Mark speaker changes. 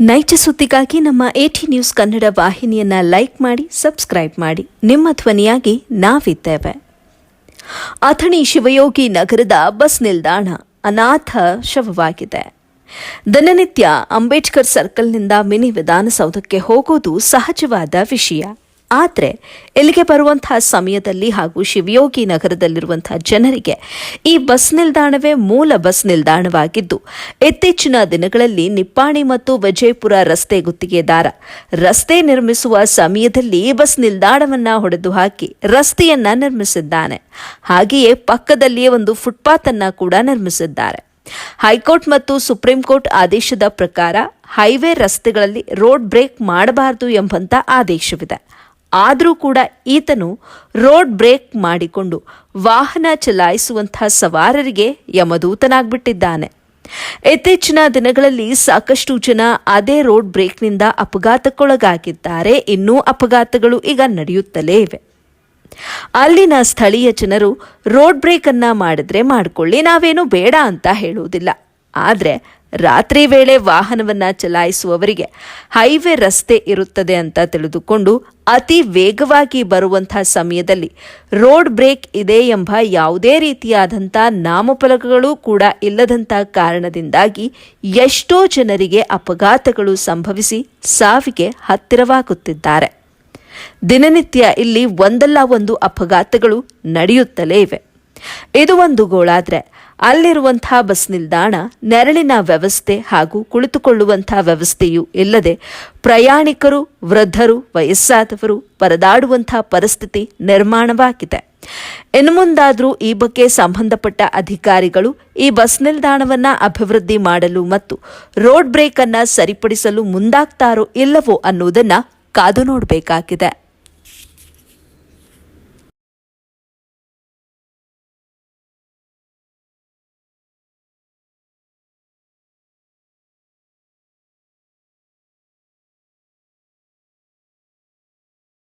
Speaker 1: ನೈಜ ಸುದ್ದಿಗಾಗಿ ನಮ್ಮ ಎಟಿ ನ್ಯೂಸ್ ಕನ್ನಡ ವಾಹಿನಿಯನ್ನ ಲೈಕ್ ಮಾಡಿ, ಸಬ್ಸ್ಕ್ರೈಬ್ ಮಾಡಿ. ನಿಮ್ಮ ಧ್ವನಿಯಾಗಿ ನಾವಿದ್ದೇವೆ. ಅಥಣಿ ಶಿವಯೋಗಿ ನಗರದ ಬಸ್ ನಿಲ್ದಾಣ ಅನಾಥ ಶವವಾಗಿದೆ. ದಿನನಿತ್ಯ ಅಂಬೇಡ್ಕರ್ ಸರ್ಕಲ್ನಿಂದ ಮಿನಿ ವಿಧಾನಸೌಧಕ್ಕೆ ಹೋಗೋದು ಸಹಜವಾದ ವಿಷಯ. ಆದರೆ ಇಲ್ಲಿಗೆ ಬರುವಂತಹ ಸಮಯದಲ್ಲಿ ಹಾಗೂ ಶಿವಯೋಗಿ ನಗರದಲ್ಲಿರುವಂತಹ ಜನರಿಗೆ ಈ ಬಸ್ ನಿಲ್ದಾಣವೇ ಮೂಲ ಬಸ್ ನಿಲ್ದಾಣವಾಗಿದ್ದು, ಇತ್ತೀಚಿನ ದಿನಗಳಲ್ಲಿ ನಿಪ್ಪಾಣಿ ಮತ್ತು ವಿಜಯಪುರ ರಸ್ತೆ ಗುತ್ತಿಗೆದಾರ ರಸ್ತೆ ನಿರ್ಮಿಸುವ ಸಮಯದಲ್ಲಿ ಬಸ್ ನಿಲ್ದಾಣವನ್ನು ಹೊಡೆದು ಹಾಕಿ ರಸ್ತೆಯನ್ನ ನಿರ್ಮಿಸಿದ್ದಾನೆ. ಹಾಗೆಯೇ ಪಕ್ಕದಲ್ಲಿಯೇ ಒಂದು ಫುಟ್ಪಾತ್ ಅನ್ನ ಕೂಡ ನಿರ್ಮಿಸಿದ್ದಾರೆ. ಹೈಕೋರ್ಟ್ ಮತ್ತು ಸುಪ್ರೀಂ ಕೋರ್ಟ್ ಆದೇಶದ ಪ್ರಕಾರ ಹೈವೇ ರಸ್ತೆಗಳಲ್ಲಿ ರೋಡ್ ಬ್ರೇಕ್ ಮಾಡಬಾರದು ಎಂಬಂತ ಆದೇಶವಿದೆ. ಆದರೂ ಕೂಡ ಈತನು ರೋಡ್ ಬ್ರೇಕ್ ಮಾಡಿಕೊಂಡು ವಾಹನ ಚಲಾಯಿಸುವಂತಹ ಸವಾರರಿಗೆ ಯಮದೂತನಾಗ್ಬಿಟ್ಟಿದ್ದಾನೆ. ಇತ್ತೀಚಿನ ದಿನಗಳಲ್ಲಿ ಸಾಕಷ್ಟು ಜನ ಅದೇ ರೋಡ್ ಬ್ರೇಕ್ನಿಂದ ಅಪಘಾತಕ್ಕೊಳಗಾಗಿದ್ದಾರೆ. ಇನ್ನೂ ಅಪಘಾತಗಳು ಈಗ ನಡೆಯುತ್ತಲೇ ಇವೆ. ಅಲ್ಲಿನ ಸ್ಥಳೀಯ ಜನರು ರೋಡ್ ಬ್ರೇಕ್ ಅನ್ನ ಮಾಡಿದ್ರೆ ಮಾಡಿಕೊಳ್ಳಿ, ನಾವೇನು ಬೇಡ ಅಂತ ಹೇಳುವುದಿಲ್ಲ. ಆದರೆ ರಾತ್ರಿ ವೇಳೆ ವಾಹನವನ್ನ ಚಲಾಯಿಸುವವರಿಗೆ ಹೈವೇ ರಸ್ತೆ ಇರುತ್ತದೆ ಅಂತ ತಿಳಿದುಕೊಂಡು ಅತಿ ವೇಗವಾಗಿ ಬರುವಂತಹ ಸಮಯದಲ್ಲಿ ರೋಡ್ ಬ್ರೇಕ್ ಇದೆ ಎಂಬ ಯಾವುದೇ ರೀತಿಯಾದಂಥ ನಾಮಫಲಕಗಳು ಕೂಡ ಇಲ್ಲದಂಥ ಕಾರಣದಿಂದಾಗಿ ಎಷ್ಟೋ ಜನರಿಗೆ ಅಪಘಾತಗಳು ಸಂಭವಿಸಿ ಸಾವಿಗೆ ಹತ್ತಿರವಾಗುತ್ತಿದ್ದಾರೆ. ದಿನನಿತ್ಯ ಇಲ್ಲಿ ಒಂದಲ್ಲ ಒಂದು ಅಪಘಾತಗಳು ನಡೆಯುತ್ತಲೇ ಇವೆ. ಇದು ಒಂದು ಗೋಳಾದ್ರೆ ಅಲ್ಲಿರುವಂತಹ ಬಸ್ ನಿಲ್ದಾಣ ನೆರಳಿನ ವ್ಯವಸ್ಥೆ ಹಾಗೂ ಕುಳಿತುಕೊಳ್ಳುವಂತಹ ವ್ಯವಸ್ಥೆಯೂ ಇಲ್ಲದೆ ಪ್ರಯಾಣಿಕರು, ವೃದ್ಧರು, ವಯಸ್ಸಾದವರು ಪರದಾಡುವಂತಹ ಪರಿಸ್ಥಿತಿ ನಿರ್ಮಾಣವಾಗಿದೆ. ಇನ್ನು ಮುಂದಾದರೂ ಈ ಬಗ್ಗೆ ಸಂಬಂಧಪಟ್ಟ ಅಧಿಕಾರಿಗಳು ಈ ಬಸ್ ನಿಲ್ದಾಣವನ್ನ ಅಭಿವೃದ್ಧಿ ಮಾಡಲು ಮತ್ತು ರೋಡ್ ಬ್ರೇಕ್ ಅನ್ನು ಸರಿಪಡಿಸಲು ಮುಂದಾಗ್ತಾರೋ ಇಲ್ಲವೋ ಅನ್ನುವುದನ್ನ ಕಾದು ನೋಡಬೇಕಾಗಿದೆ.